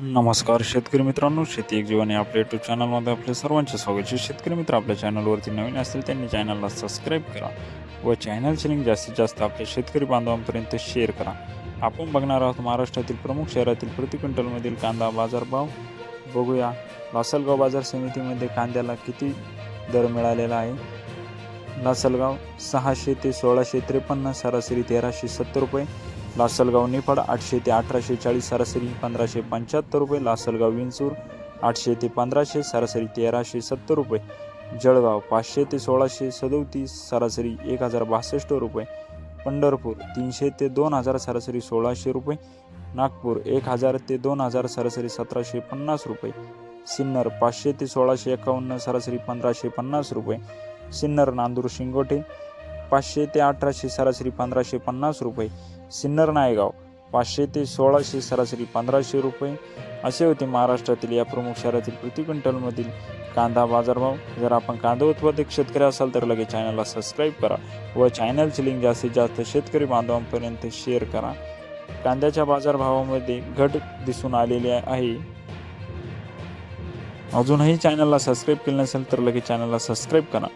नमस्कार शेतकरी मित्रांनो शेती एक जीवन या आपल्या यूट्यूब चॅनलमध्ये आपले सर्वांचे स्वागत आहे. शेतकरी मित्र आपल्या चॅनलवरती नवीन असतील त्यांनी चॅनलला सबस्क्राईब करा व चॅनलची लिंक जास्तीत जास्त आपल्या शेतकरी बांधवांपर्यंत शेअर करा. आपण बघणार आहोत महाराष्ट्रातील प्रमुख शहरातील प्रति क्विंटलमधील कांदा बाजारभाव. बघूया लासलगाव बाजार समितीमध्ये कांद्याला किती दर मिळालेला आहे? लासलगाव सहाशे ते सोळाशे त्रेपन्न सरासरी तेराशे सत्तर रुपये. लासलगाव निफाड आठशे ते अठराशे चाळीस सरासरी पंधराशे पंच्याहत्तर रुपये लासलगाव विंचूर आठशे ते पंधराशे सरासरी तेराशे सत्तर रुपये जळगाव पाचशे ते सोळाशे सदोतीस सरासरी एक हजार बासष्ट रुपये पंढरपूर तीनशे ते दोन हजार सरासरी सोळाशे रुपये नागपूर एक हजार ते दोन हजार सरासरी सतराशे पन्नास रुपये सिन्नर पाचशे ते सोळाशे एकावन्न सरासरी पंधराशे पन्नास रुपये सिन्नर नांदूर शिंगोटे पाचशे ते अठराशे सरासरी पंधराशे पन्नास रुपये. सिन्नर नायगाव पाचशे ते सोळाशे सरासरी पंधराशे रुपये. असे होते महाराष्ट्रातील या प्रमुख शहरातील प्रति क्विंटलमधील कांदा बाजारभाव. जर आपण कांदा उत्पादक शेतकरी असाल तर लगेच चॅनलला सबस्क्राईब करा व चॅनलची लिंक जास्तीत जास्त शेतकरी बांधवांपर्यंत शेअर करा. कांद्याच्या बाजारभावामध्ये घट दिसून आलेली आहे. अजूनही चॅनलला सबस्क्राईब केलं नसेल तर लगेच चॅनलला सबस्क्राईब करा.